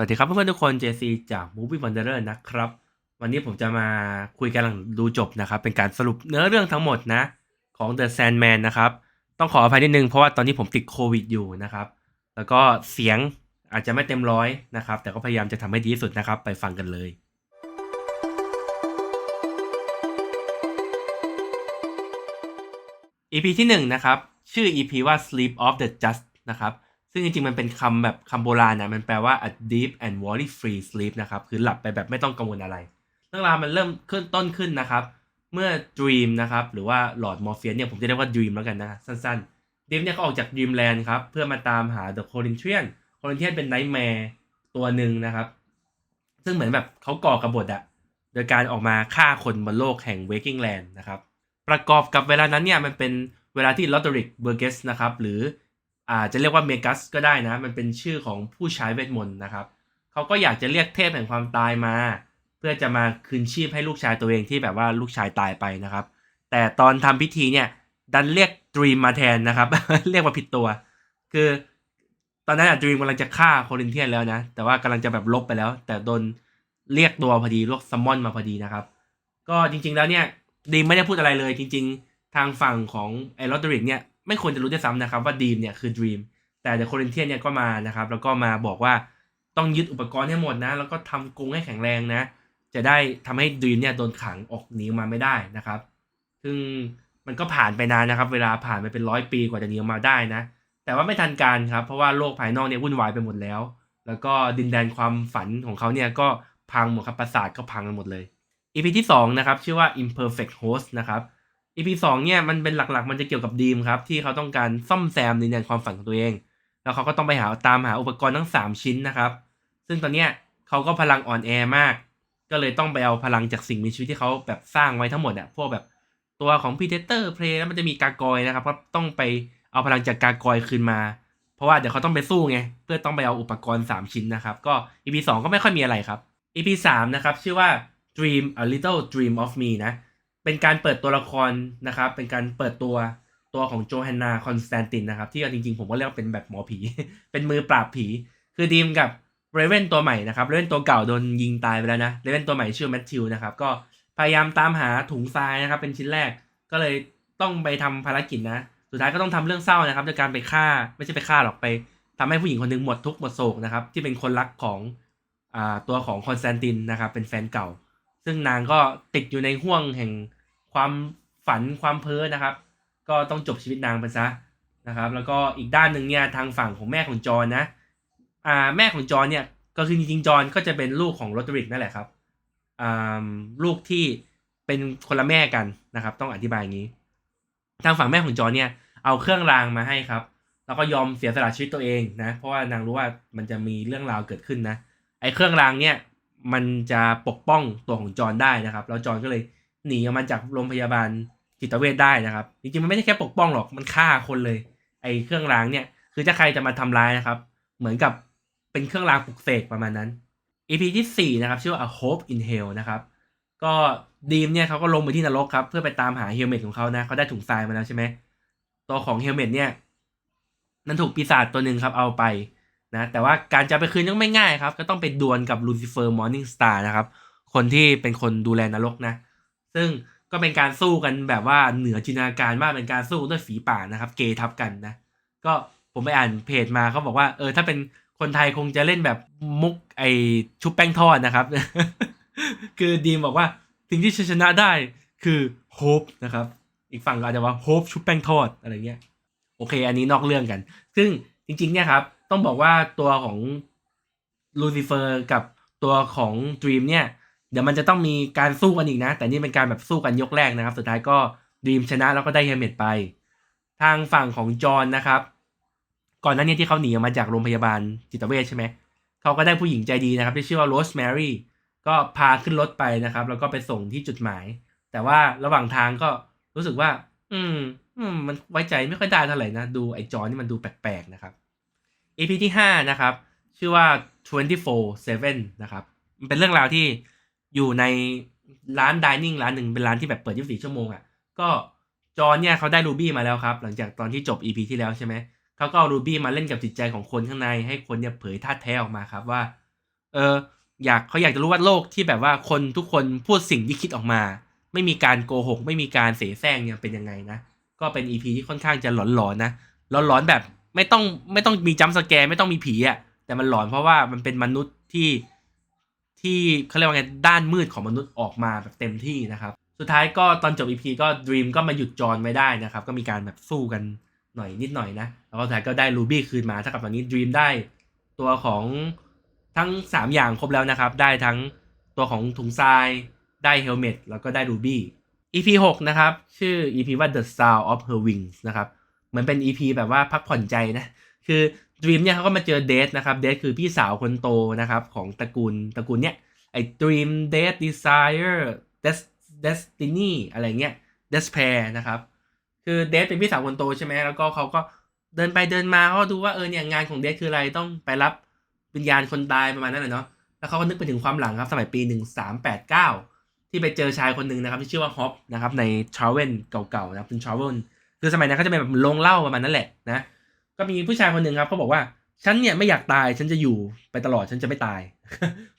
วัสดีครับเพื่อนๆทุกคน JC จาก Movie Wanderer นะครับ วันนี้ผมจะมาคุยกันหลังดูจบนะครับ เป็นการสรุปเนื้อเรื่องทั้งหมดนะของ The Sandman นะครับ ต้องขออภัยนิดนึงเพราะว่าตอนนี้ผมติดโควิดอยู่นะครับ แล้วก็เสียงอาจจะไม่เต็มร้อยนะครับ แต่ก็พยายามจะทำให้ดีที่สุดนะครับ ไปฟังกันเลย EP ที่หนึ่งนะครับ ชื่อ EP ว่า Sleep of the Just นะครับ ซึ่งจริงๆ มันเป็นคำแบบคำโบราณนะ มันแปลว่า a deep and worry free sleep นะครับ คือหลับไปแบบไม่ต้องกังวลอะไร เรื่องราวมันเริ่มขึ้นต้นขึ้นนะครับ เมื่อ Dream นะครับ หรือว่าหลอดมอร์เฟียเนี่ย ผมจะเรียกว่า Dream แล้วกันนะ สั้นๆ Dream เนี่ยเขาออกจาก Dreamland ครับ เพื่อมาตามหา The Corinthian Corinthian เป็น Nightmare ตัวหนึ่งนะครับ ซึ่งเหมือนแบบเขาก่อกบฏอะโดยการออกมาฆ่าคนบนโลกแห่ง Waking Land นะครับ ประกอบกับเวลานั้นเนี่ย มันเป็นเวลาที่ลอตเตอริกเบอร์เกสนะครับ หรือ อาจะเรียกว่าเมกัสก็ได้นะ มันเป็นชื่อของผู้ใช้เวทมนต์นะครับ เขาก็อยากจะเรียกเทพแห่งความตายมา เพื่อจะมาคืนชีพให้ลูกชายตัวเองที่แบบว่าลูกชายตายไปนะครับ แต่ตอนทำพิธีเนี่ยดันเรียกดรีมมาแทนนะครับ เรียกว่าผิดตัว คือตอนนั้นอะดรีมกำลังจะฆ่าโคลินเทียนแล้วนะ แต่ว่ากำลังจะแบบลบไปแล้ว แต่โดนเรียกตัวพอดีลวกซัมมอนมาพอดีนะครับ ก็จริงๆแล้วเนี่ยดรีมไม่ได้พูดอะไรเลย จริง ๆ ทางฝั่งของไอ้ลอตเตอริกเนี่ย ไม่ควรจะรู้ด้วยซ้ำนะครับว่าดีมเนี่ยคือดีมแต่เดอะโคลินเทียนเนี่ยก็มานะครับ แล้วก็มาบอกว่าต้องยึดอุปกรณ์ให้หมดนะ แล้วก็ทำกรงให้แข็งแรงนะ จะได้ทำให้ดีมเนี่ยโดนขังออกหนีออกมาไม่ได้นะครับ ซึ่งมันก็ผ่านไปนานนะครับ เวลาผ่านไปเป็นร้อยปีกว่าจะหนีออกมาได้นะ แต่ว่าไม่ทันการครับ เพราะว่าโลกภายนอกเนี่ยวุ่นวายไปหมดแล้ว แล้วก็ดินแดนความฝันของเขาเนี่ยก็พังหมดครับปราสาทก็พังกันหมดเลย EP ที่2นะครับชื่อว่า imperfect host นะครับ EP 2เนี่ยมันเป็นหลักๆ มันจะเกี่ยวกับดีมครับ ที่เขาต้องการซ่อมแซมดินแดนความฝันของตัวเอง แล้วเขาก็ต้องไปหาตามหาอุปกรณ์ทั้ง 3 ชิ้นนะครับ ซึ่งตอนเนี้ยเขาก็พลังอ่อนแอมาก ก็เลยต้องไปเอาพลังจากสิ่งมีชีวิตที่เขาแบบสร้างไว้ทั้งหมดอะพวกแบบตัวของ Predator Prey แล้วมันจะมีกากอยนะครับก็ต้องไปเอาพลังจากกากอยคืนมา เพราะว่าเดี๋ยวเขาต้องไปสู้ไงเพื่อต้องไปเอาอุปกรณ์ 3 ชิ้นนะครับ ก็ EP 2ก็ไม่ค่อยมีอะไรครับ EP 3นะครับชื่อว่า Dream a little dream of me นะ เป็นการเปิดตัวละครนะครับ เป็นการเปิดตัวตัวของโจฮันนาคอนสแตนตินนะครับ ที่จริงๆ ผมก็เรียกว่าเป็นแบบหมอผี เป็นมือปราบผี คือดีมกับเรเวนตัวใหม่นะครับเรเวนตัวเก่าโดนยิงตายไปแล้วนะเรเวนตัวใหม่ชื่อแมทธิวนะครับ ก็พยายามตามหาถุงทรายนะครับ เป็นชิ้นแรกก็เลยต้องไปทำภารกิจนะ สุดท้ายก็ต้องทำเรื่องเศร้านะครับโดยการไปฆ่าไม่ใช่ไปฆ่าหรอกไปทำให้ผู้หญิงคนหนึ่งหมดทุกข์หมดโศกนะครับที่เป็นคนรักของอ่าตัวของคอนสแตนตินนะครับเป็นแฟนเก่า ซึ่งนางก็ติดอยู่ในห่วงแห่งความฝันความเพ้อนะครับ ก็ต้องจบชีวิตนางไปซะนะครับ แล้วก็อีกด้านหนึ่งเนี่ยทางฝั่งของแม่ของจอห์นนะอ่าแม่ของจอห์นเนี่ยก็คือจริงๆจอห์นก็จะเป็นลูกของโรตริกนั่นแหละครับอ่าลูกที่เป็นคนละแม่กันนะครับ ต้องอธิบายอย่างนี้ ทางฝั่งแม่ของจอห์นเนี่ยเอาเครื่องรางมาให้ครับ แล้วก็ยอมเสียสละชีวิตตัวเองนะ เพราะว่านางรู้ว่ามันจะมีเรื่องราวเกิดขึ้นนะไอ้เครื่องรางเนี่ย มันจะปกป้องตัวของจอห์นได้นะครับ แล้วจอห์นก็เลยหนีออกมาจากโรงพยาบาลจิตเวชได้นะครับ จริงๆ มันไม่ใช่แค่ปกป้องหรอกมันฆ่าคนเลย ไอ้เครื่องรางเนี่ย คือถ้าใครจะมาทำร้ายนะครับ เหมือนกับเป็นเครื่องรางปลุกเสกประมาณนั้น EP ที่ 4 นะครับ ชื่อว่า A Hope in Hell นะครับ ก็ดีมเนี่ยเขาก็ลงไปที่นรกครับ เพื่อไปตามหาเฮลเมตของเขานะเขาได้ถุงทรายมาแล้วใช่ไหมตัวของเฮลเมตเนี่ยมันถูกปีศาจตัวหนึ่งครับเอาไป นะแต่ว่าการจะไปคืนยังไม่ง่ายครับ ก็ต้องไปดวลกับลูซิเฟอร์มอร์นิงสตาร์นะครับ คนที่เป็นคนดูแลนรกนะ ซึ่งก็เป็นการสู้กันแบบว่าเหนือจินตนาการมากเป็นการสู้ด้วยฝีป่านะครับ เกยทับกันนะ ก็ผมไปอ่านเพจมาเขาบอกว่าเออถ้าเป็นคนไทยคงจะเล่นแบบมุกไอชุบแป้งทอดนะครับ คือดีมบอกว่าสิ่งที่ชนะได้คือโฮปนะครับ อีกฝั่งก็อาจจะว่าโฮปชุบแป้งทอดอะไรเงี้ย โอเค อันนี้นอกเรื่องกัน ซึ่งจริงๆเนี่ยครับ ต้องบอกว่าตัวของลูซิเฟอร์กับตัวของดรีมเนี่ย เดี๋ยวมันจะต้องมีการสู้กันอีกนะ แต่นี่เป็นการแบบสู้กันยกแรกนะครับ สุดท้ายก็ดรีมชนะแล้วก็ได้เฮเมตไป ทางฝั่งของจอห์นนะครับ ก่อนหน้านี้ที่เขาหนีออกมาจากโรงพยาบาลจิตเวชใช่ไหมเขาก็ได้ผู้หญิงใจดีนะครับ ที่ชื่อว่าโรสแมรี่ก็พาขึ้นรถไปนะครับ แล้วก็ไปส่งที่จุดหมาย แต่ว่าระหว่างทางก็รู้สึกว่า อืม อืม มันไว้ใจไม่ค่อยได้เท่าไหร่นะ ดูไอ้จอนนี่มันดูแปลกๆนะครับ EP ที่ 5 นะครับ ชื่อว่า 24/7 นะครับ มันเป็นเรื่องราวที่อยู่ในร้านดิเนิ่งร้านหนึ่งเป็นร้านที่แบบเปิด 24 ชั่วโมงอะ่ะก็จอนเนี่ยเขาได้รูบี้มาแล้วครับ หลังจากตอนที่จบ EP ที่แล้วใช่ไหมเขาก็เอารูบี้มาเล่นกับจิตใจของคนข้างในให้คนเนี่ยเผยท่าตุแท้ออกมาครับว่า เอออยากเขาอยากจะรู้ว่าโลกที่แบบว่าคนทุกคนพูดสิ่งที่คิดออกมา ไม่มีการโกหก ไม่มีการเสแสร้งเนี่ยเป็นยังไงนะ ก็เป็นอีพีที่ค่อนข้างจะหลอนๆนะหลอนๆแบบ ไม่ต้องไม่ต้องมีจัมสแกร์ไม่ต้องมีผีอะแต่มันหลอนเพราะว่ามันเป็นมนุษย์ที่ที่เขาเรียกว่าไงด้านมืดของมนุษย์ออกมาแบบเต็มที่นะครับ สุดท้ายก็ตอนจบอีพีก็ดรีมก็มาหยุดจอนไว้ได้นะครับ ก็มีการแบบสู้กันหน่อยนิดหน่อยนะ แล้วก็สุดท้ายก็ได้รูบี้คืนมาเท่ากับตอนนี้ดรีมได้ตัวของทั้ง 3 อย่างครบแล้วนะครับ ได้ทั้งตัวของถุงทรายได้เฮลเมตแล้วก็ได้รูบี้ EP 6 นะครับ ชื่อ EP ว่า The Sound of Her Wings นะครับ เหมือนเป็น EP แบบว่าพักผ่อนใจนะ คือดรีมเนี่ยเขาก็มาเจอเดทนะครับ เดทคือพี่สาวคนโตนะครับของตระกูลตระกูลเนี้ยไอ้ Dream Date Desire Des Destiny อะไรเงี้ย Despair นะครับ คือเดทเป็นพี่สาวคนโตใช่ไหมแล้วก็เขาก็เดินไปเดินมาเขาก็ดูว่าเออเนี่ยงานของเดทคืออะไรต้องไปรับวิญญาณคนตายประมาณนั้นแหละเนาะแล้วเขาก็นึกไปถึงความหลังครับสมัยปี 1389 ที่ไปเจอชายคนหนึ่งนะครับที่ชื่อว่าฮอปนะครับในทราเวนเก่าๆนะครับเป็นทราเวน คือสมัยนั้นเขาจะเป็นแบบโรงเล่าประมาณนั้นแหละนะ ก็มีผู้ชายคนหนึ่งครับเขาบอกว่าฉันเนี่ยไม่อยากตายฉันจะอยู่ไปตลอดฉันจะไม่ตาย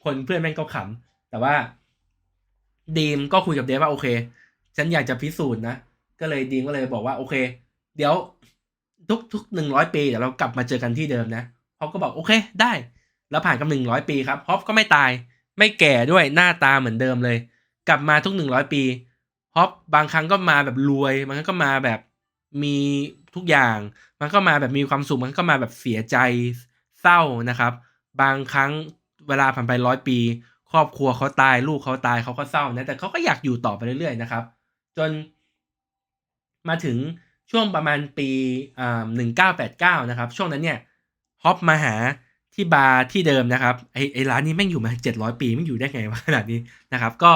คนเพื่อนแม่งก็ขำแต่ว่าดีมก็คุยกับเดฟว่าโอเค ฉันอยากจะพิสูจน์นะก็เลยดีมก็เลยบอกว่าโอเค เดี๋ยวทุกทุกหนึ่งร้อยปีเดี๋ยวเรากลับมาเจอกันที่เดิมนะฮอปก็บอกโอเคได้ แล้วผ่านกับหนึ่งร้อยปีครับฮอปก็ไม่ตาย ไม่แก่ด้วยหน้าตาเหมือนเดิมเลย กลับมาทุกหนึ่งร้อยปีฮอปบางครั้งก็มาแบบรวยบางครั้งก็มาแบบ มีทุกอย่าง มันก็มาแบบมีความสุขมันก็มาแบบเสียใจเศร้านะครับ บางครั้งเวลาผ่านไปร้อยปี ครอบครัวเขาตายลูกเขาตายเขาก็เศร้านะแต่เขาก็อยากอยู่ต่อไปเรื่อยๆนะครับ จน มาถึงช่วงประมาณปีหนึ่งเก้าแปดเก้านะครับ ช่วงนั้นเนี่ยฮอปมาหาที่บาร์ที่เดิมนะครับไอไอร้านนี้แม่งอยู่มาเจ็ดร้อยปีไม่งอยู่ได้ไงวะขนาดนี้นะครับ ก็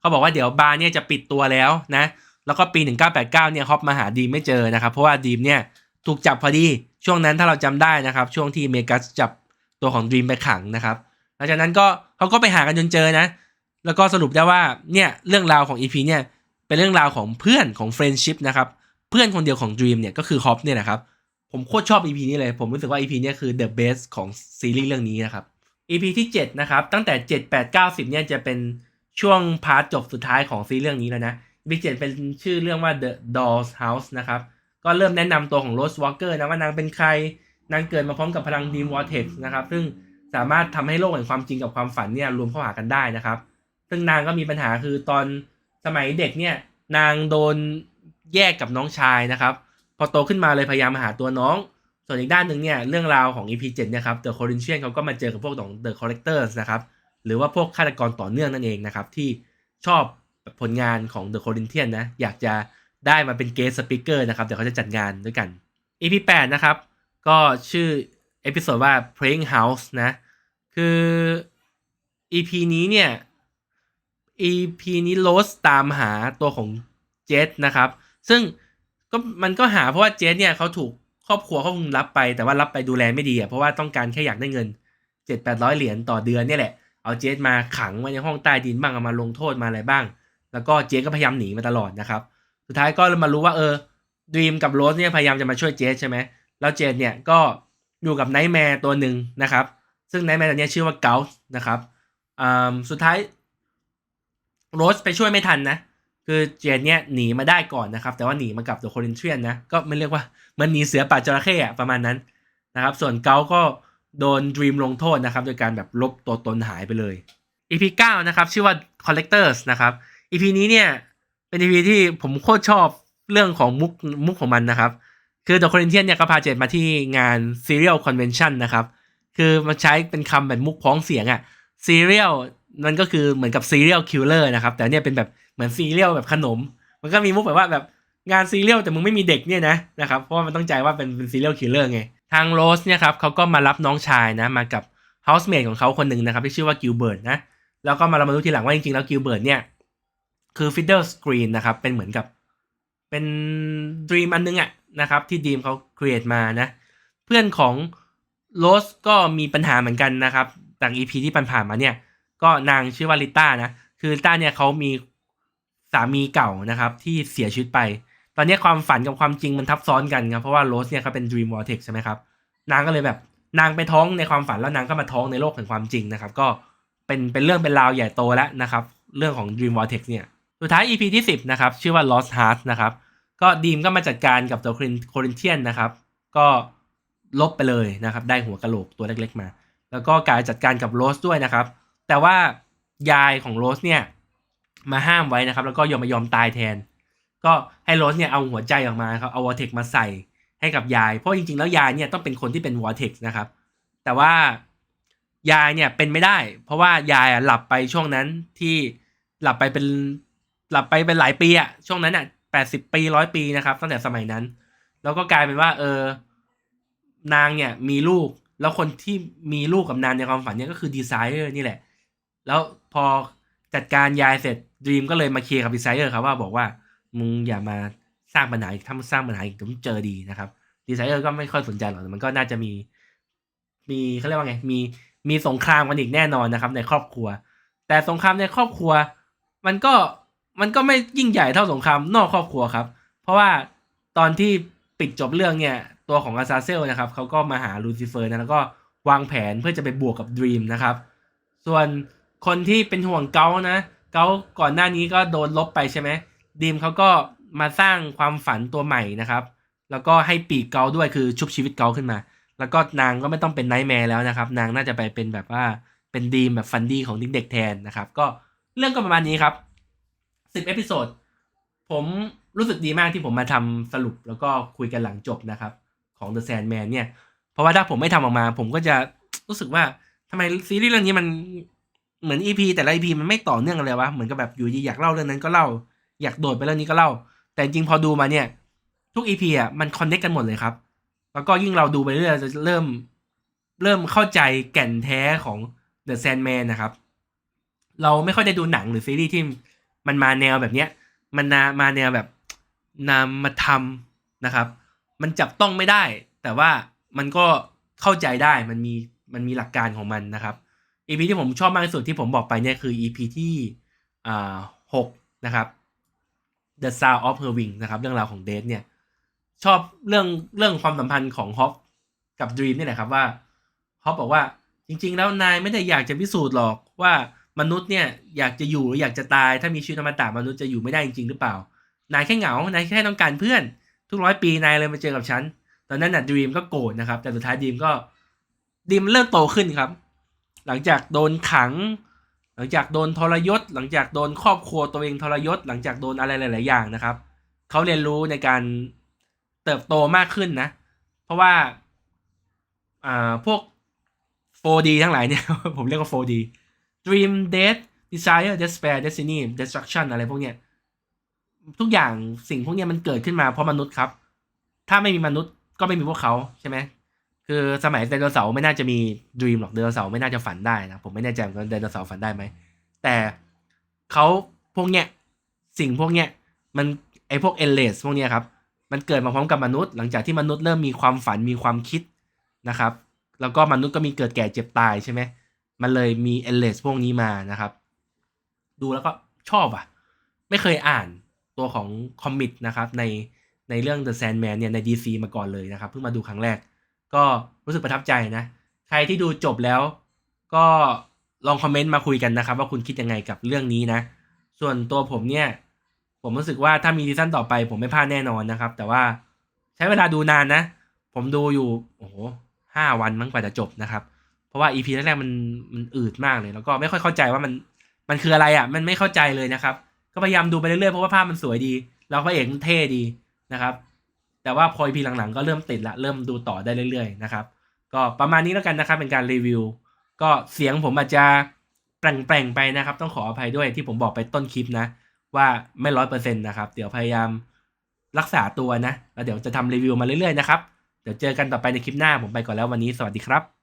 เขาบอกว่าเดี๋ยวบาร์เนี่ยจะปิดตัวแล้วนะ แล้วก็ปี 1989 เนี่ยฮอปมาหาดีมไม่เจอนะครับ เพราะว่าดีมเนี่ยถูกจับพอดี ช่วงนั้นถ้าเราจำได้นะครับ ช่วงที่เมกัสจับตัวของดีมไปขังนะครับหลังจากนั้นก็เขาก็ไปหากันจนเจอนะ แล้วก็สรุปได้ว่าเนี่ยเรื่องราวของ EP เนี่ยเป็นเรื่องราวของเพื่อนของเฟรนชิพนะครับเพื่อนคนเดียวของดีมเนี่ยก็คือฮอปเนี่ยนะครับผมโคตรชอบ EP นี้เลย ผมรู้สึกว่า EP เนี่ยคือ the best ของซีรีส์เรื่องนี้นะครับ EP ที่7นะครับตั้งแต่ 7 8 9 10เนี่ยจะเป็นช่วงพาร์ทจบสุดท้ายของซีรีส์เรื่องนี้แล้วนะ EP 7เป็นชื่อเรื่องว่า The Doll's House นะครับ ก็เริ่มแนะนำตัวของ Rose Walker นะว่านางเป็นใคร นางเกิดมาพร้อมกับพลัง Dream Vortex นะครับ ซึ่งสามารถทำให้โลกแห่งความจริงกับความฝันเนี่ยรวมเข้าหากันได้นะครับ ซึ่งนางก็มีปัญหาคือตอนสมัยเด็กเนี่ยนางโดนแยกกับน้องชายนะครับ พอโตขึ้นมาเลยพยายามมาหาตัวน้อง ส่วนอีกด้านหนึ่งเนี่ยเรื่องราวของ EP 7 เนี่ยครับ The Corinthian เขาก็มาเจอกับพวกของ The Collectors นะครับ หรือว่าพวกฆาตกรต่อเนื่องนั่นเองนะครับที่ชอบ ผลงานของ The Corinthian นะ อยากจะได้มาเป็นเกสสปิเกอร์นะครับ เดี๋ยวเขาจะจัดงานด้วยกัน EP 8 นะครับ ก็ชื่อเอพิโซดว่า Praying House นะ คือ EP นี้เนี่ย EP นี้โรสตามหาตัวของเจสนะครับ ซึ่งก็มันก็หาเพราะว่าเจสเนี่ยเขาถูกครอบครัวเขาคงรับไปแต่ว่ารับไปดูแลไม่ดีอะเพราะว่าต้องการแค่อยากได้เงินเจ็ดแปดร้อยเหรียญต่อเดือนเนี่ยแหละ เอาเจสมาขังไว้ในห้องใต้ดินบ้างเอามาลงโทษมาอะไรบ้าง แล้วก็เจสก็พยายามหนีมาตลอดนะครับ สุดท้ายก็มารู้ว่าเออดีมกับโรสเนี่ยพยายามจะมาช่วยเจสใช่ไหมแล้วเจสเนี่ยก็อยู่กับไนท์แมร์ตัวหนึ่งนะครับ ซึ่งไนท์แมร์ตัวนี้ชื่อว่าเกลส์นะครับอ่าสุดท้ายโรสไปช่วยไม่ทันนะ คือเจนเนี่ยหนีมาได้ก่อนนะครับ แต่ว่าหนีมากับตัวโคลินเทียนนะ ก็ไม่เรียกว่ามันหนีเสือป่าจระเข้อะประมาณนั้นนะครับ ส่วนเกาก็โดนดรีมลงโทษนะครับ โดยการแบบลบตัวตนหายไปเลย EP 9 นะครับ ชื่อว่า Collectors นะครับ EP นี้เนี่ยเป็น EP ที่ผมโคตรชอบเรื่องของมุกมุกของมันนะครับ คือตัวโคลินเทียนเนี่ยก็พาเจนมาที่งาน Serial Convention นนะครับ คือมันใช้เป็นคำแบบมุกพ้องเสียงอะ Serial มันก็คือเหมือนกับ Serial Killer นะครับ แต่เนี่ยเป็นแบบเหมือนซีเรียลแบบขนม มันก็มีมุกแบบว่าแบบงานซีเรียลแต่มึงไม่มีเด็กเนี่ยนะนะครับ เพราะว่ามันต้องใจว่าเป็นเป็นซีเรียลคิลเลอร์ไง ทางโรสเนี่ยครับเขาก็มารับน้องชายนะมากับเฮาส์เมดของเขาคนหนึ่งนะครับที่ชื่อว่ากิลเบิร์ตนะ แล้วก็มาเรามารู้ทีหลังว่าจริงๆแล้วกิลเบิร์ตเนี่ย คือฟิดเดิลสกรีนนะครับ เป็นเหมือนกับเป็นดีมอันนึงอะนะครับ ที่ดีมเขาครีเอทมานะ เพื่อนของโรสก็มีปัญหาเหมือนกันนะครับจากอีพีที่ผ่านมาเนี่ย ก็นางชื่อว่าลิต้านะ คือลิต้าเนี่ยเขามีสามีเก่านะครับ ที่เสียชีวิตไป ตอนนี้ความฝันกับความจริงมันทับซ้อนกันครับ เพราะว่าโรสเนี่ยเขาเป็น Dream Vortex ใช่ไหมครับ นางก็เลยแบบนางไปท้องในความฝันแล้วนางก็มาท้องในโลกแห่งความจริงนะครับ ก็เป็นเป็นเรื่องเป็นราวใหญ่โตแล้วนะครับ เรื่องของ Dream Vortex เนี่ย สุดท้าย EP ที่ 10 นะครับ ชื่อว่า Lost Heart นะครับ ก็ดีมก็มาจัดการกับตัวโครินเทียนนะครับ ก็ลบไปเลยนะครับ ได้หัวกะโหลกตัวเล็กๆมา แล้วก็การจัดการกับโรสด้วยนะครับ แต่ว่ายายของโรสเนี่ย มาห้ามไว้นะครับ แล้วก็ยอมมายอมตายแทน ก็ให้โรสเนี่ยเอาหัวใจออกมาครับ เอาวอเทกมาใส่ให้กับยาย เพราะจริงๆ แล้วยายเนี่ยต้องเป็นคนที่เป็นวอเทกนะครับ แต่ว่ายายเนี่ยเป็นไม่ได้ เพราะว่ายายหลับไปช่วงนั้นที่หลับไปเป็น หลับไปเป็นหลายปีอะช่วงนั้นอะแปดสิบปีร้อยปีนะครับตั้งแต่สมัยนั้น แล้วก็กลายเป็นว่า เออ นางเนี่ย มีลูก แล้วคนที่มีลูกกับนางในความฝันเนี่ยก็คือดีไซเนอร์นี่แหละ แล้วพอจัดการยายเสร็จดีมก็เลยมาเคลียร์กับดีไซเนอร์ครับว่าบอกว่ามึงอย่ามาสร้างปัญหาอีกถ้ามึงสร้างปัญหาอีกเดี๋ยวมึงเจอดีนะครับดีไซเนอร์ก็ไม่ค่อยสนใจหรอกแต่มันก็น่าจะมี มีเขาเรียกว่าไง มีมีสงครามกันอีกแน่นอนนะครับ ในครอบครัว แต่สงครามในครอบครัว มันก็ มันก็ไม่ยิ่งใหญ่เท่าสงครามนอกครอบครัวครับ เพราะว่าตอนที่ปิดจบเรื่องเนี่ยตัวของอาซาเซลนะครับเขาก็มาหาลูซิเฟอร์นะแล้วก็วางแผนเพื่อจะไปบวกกับดรีมนะครับ ส่วนคนที่เป็นห่วงเกานะ เกาก่อนหน้านี้ก็โดนลบไปใช่ไหมดีมเขาก็มาสร้างความฝันตัวใหม่นะครับ แล้วก็ให้ปีกเกาด้วยคือชุบชีวิตเกาขึ้นมา แล้วก็นางก็ไม่ต้องเป็นไนท์แมร์แล้วนะครับ นางน่าจะไปเป็นแบบว่าเป็นดีมแบบฟันดี้ของเด็กๆแทนนะครับ ก็เรื่องก็ประมาณนี้ครับ สิบเอพิโซดผมรู้สึกดีมากที่ผมมาทำสรุปแล้วก็คุยกันหลังจบนะครับ ของ The Sandman เนี่ย เพราะว่าถ้าผมไม่ทำออกมา ผมก็จะรู้สึกว่าทำไมซีรีส์เรื่องนี้มันเหมือน EP แต่ละ EP มันไม่ต่อเนื่องเลยวะเหมือนกับแบบอยู่ดีอยากเล่าเรื่องนั้นก็เล่า อยากโดดไปเรื่องนี้ก็เล่า แต่จริงพอดูมาเนี่ย ทุก EP อะมันคอนเนคกันหมดเลยครับ แล้วก็ยิ่งเราดูไปเรื่อยจะเริ่ม เริ่มเข้าใจแก่นแท้ของ The Sandman นะครับ เราไม่ค่อยได้ดูหนังหรือซีรีส์ที่ มันมาแนวแบบเนี้ย มันนามาแนวแบบนามมาทำนะครับ มันจับต้องไม่ได้ แต่ว่ามันก็เข้าใจได้มันมีมันมีหลักการของมันนะครับ EP ที่ผมชอบมากที่สุดที่ผมบอกไปเนี่ยคือ EP ที่อ่าหกนะครับ The Sound of Her Wing นะครับ เรื่องราวของเดทเนี่ย ชอบเรื่องเรื่องความสัมพันธ์ของฮอปกับดรีมนี่แหละครับว่าฮอปบอกว่าจริง ๆ แล้วนายไม่ได้อยากจะพิสูจน์หรอกว่า มนุษย์เนี่ยอยากจะอยู่หรืออยากจะตาย ถ้ามีชีวิตอมตะมนุษย์จะอยู่ไม่ได้จริงๆหรือเปล่า นายแค่เหงานายแค่ต้องการเพื่อน ทุกร้อยปีนายเลยมาเจอกับฉัน ตอนนั้นน่ะดีมก็โกรธนะครับ แต่สุดท้ายดีมก็ดีมเริ่มโตขึ้นครับ หลังจากโดนขัง หลังจากโดนทรยศ หลังจากโดนครอบครัวตัวเองทรยศ หลังจากโดนอะไรหลาย ๆ อย่างนะครับเขาเรียนรู้ในการเติบโตมากขึ้นนะ เพราะว่าอ่าพวก 4D ทั้งหลายเนี่ย ผมเรียกว่า 4D Dream Death Desire Despair Destiny Destruction อะไรพวกเนี้ยทุกอย่างสิ่งพวกเนี้ยมันเกิดขึ้นมาเพราะมนุษย์ครับ ถ้าไม่มีมนุษย์ก็ไม่มีพวกเขาใช่ไหมคือสมัยไดโนเสาร์ไม่น่าจะมีด e ีมหรอกไดโนเสาร์ไม่น่าจะฝันได้นะผมไม่แน่ใจว่าไดโนเสาร์ฝันได้ไหมแต่เขาพวกเนี้ยสิ่งพวกเนี้ยมันไอพวกเอเลสพวกเนี้ยครับมันเกิดมาพร้อมกับมนุษย์ หลังจากที่มนุษย์เริ่มมีความฝันมีความคิดนะครับ แล้วก็มนุษย์ก็มีเกิดแก่เจ็บตายใช่ไหม มันเลยมีเอเลสพวกนี้มานะครับ ดูแล้วก็ชอบอะ ไม่เคยอ่านตัวของคอมิกนะครับในในเรื่อง The Sandman เนี่ยใน DC มาก่อนเลยนะครับ เพิ่งมาดูครั้งแรก ก็รู้สึกประทับใจนะ ใครที่ดูจบแล้วก็ลองคอมเมนต์มาคุยกันนะครับ ว่าคุณคิดยังไงกับเรื่องนี้นะ ส่วนตัวผมเนี่ย ผมรู้สึกว่าถ้ามีซีซั่นต่อไป ผมไม่พลาดแน่นอนนะครับ แต่ว่าใช้เวลาดูนานนะ ผมดูอยู่โอ้โหห้าวันมั้งกว่าจะจบนะครับ ราะว่า EP แรกๆมันมันอืดมากเลย แล้วก็ไม่ค่อยเข้าใจว่ามันมันคืออะไรอะ่ะ มันไม่เข้าใจเลยนะครับ ก็พยายามดูไปเรื่อยๆเพราะว่าภาพมันสวยดี แล้วพระเอกมันเท่ดีนะครับ แต่ว่าพอ EP หลังๆ ก็เริ่มติดละเริ่มดูต่อได้เรื่อยๆนะครับ ก็ประมาณนี้แล้วกันนะครับ เป็นการรีวิว ก็เสียงผมอาจจะแปลงๆไปนะครับ ต้องขออภัยด้วยที่ผมบอกไปต้นคลิปนะ ว่าไม่ร้อยเปอร์เซ็นต์นะครับ เดี๋ยวพยายามรักษาตัวนะแล้วเดี๋ยวจะทำรีวิวมาเรื่อยๆนะครับเดี๋ยวเจอกันต่อไปในคลิปหน้าผมไปก่อนแล้ววันนี้สวัสดีครับ